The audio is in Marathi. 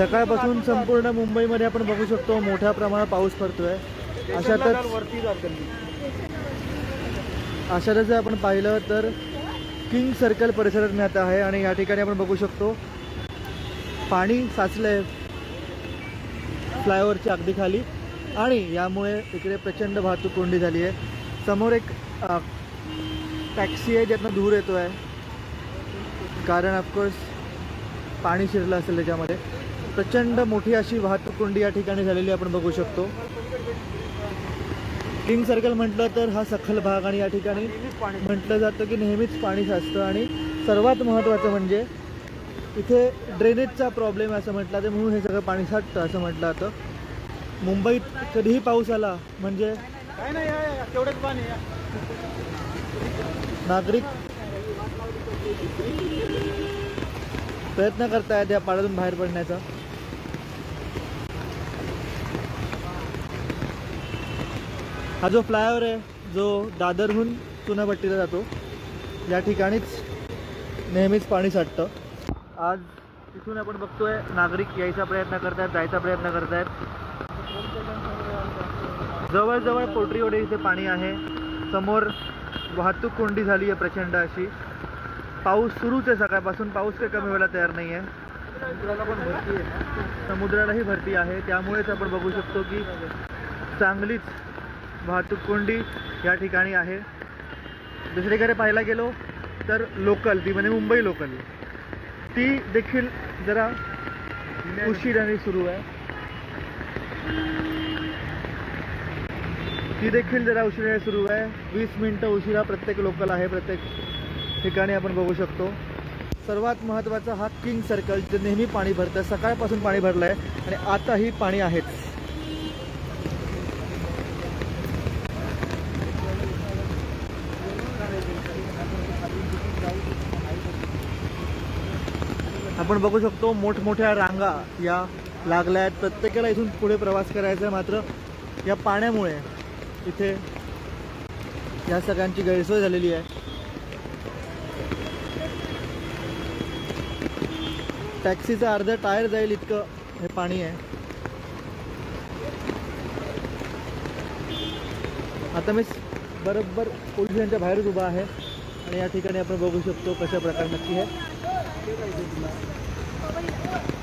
सकाळपासून संपूर्ण मुंबईमध्ये आपण बघू शकतो मोठ्या प्रमाणात पाऊस पडतोय. अशातच अशातच जर आपण पाहिलं तर किंग सर्कल परिसरात मी आता आहे आणि या ठिकाणी आपण बघू शकतो पाणी साचलंय फ्लायओव्हरच्या अगदी खाली आणि यामुळे इकडे प्रचंड वाहतूक कोंडी झाली आहे. समोर एक टॅक्सी आहे ज्यातनं धूर येतो आहे कारण ऑफकोर्स पाणी शिरलं असेल त्याच्यामध्ये. प्रचंड मोठी अशी वाहतूक कोंडी या ठिकाणी झालेली आपण बघू शकतो. किंग सर्कल म्हटलं तर हा सखल भाग आणि या ठिकाणी म्हटलं जातं की नेहमीच पाणी साचतं आणि सर्वात महत्त्वाचं म्हणजे इथे ड्रेनेजचा प्रॉब्लेम असं म्हटलं जातं म्हणून हे सगळं पाणी साठतं असं म्हटलं जातं. मुंबईत कधीही पाऊस आला म्हणजे नागरिक प्रयत्न करतायत या पाण्यातून बाहेर पडण्याचा. हा जो फ्लायओव्हर आहे जो दादरहून चुनाभट्टीला जातो या ठिकाणीच नेहमीच पाणी साठतं. आज तिथून आपण बघतोय नागरिक यायचा प्रयत्न करतायत जायचा प्रयत्न करतायत. जवळजवळ पोटरीवडे इथे पाणी आहे. समोर वाहतूक कोंडी झाली आहे प्रचंड अशी. पाऊस सुरूच आहे सकाळपासून पाऊस काही कमी व्हायला तयार नाही आहे समुद्राला पण भरती आहे समुद्रालाही भरती आहे. त्यामुळेच आपण बघू शकतो की चांगलीच वाहतूक कोंडी या ठिकाणी आहे. दुसरीकडे पाहायला गेलो तर लोकल ती म्हणजे मुंबई लोकल ती देखील जरा उशिराने सुरू आहे. ती देखील जरा उशिराने सुरू आहे. वीस मिनटं उशिरा प्रत्येक लोकल आहे प्रत्येक ठिकाणी आपण बघू शकतो. सर्वात महत्त्वाचा हा किंग सर्कल जे नेहमी पाणी भरतं सकाळपासून पाणी भरलं आहे आणि आताही पाणी आहेच. आपण बघू शकतो मोठमोठ्या रांगा या लागल्या आहेत. प्रत्येकाला इथून पुढे प्रवास करायचा आहे. मात्र या पाण्यामुळे इथे या सगळ्यांची गैरसोय झालेली आहे. टॅक्सीचं अर्ध टायर जाईल इतकं हे पाणी आहे. आता मी बरोबर पोलीस बाहेरच उभा आहे. आणि या ठिकाणी आपण बघू शकतो कशा प्रकारे नक्की आहे 这个是什么？宝宝衣。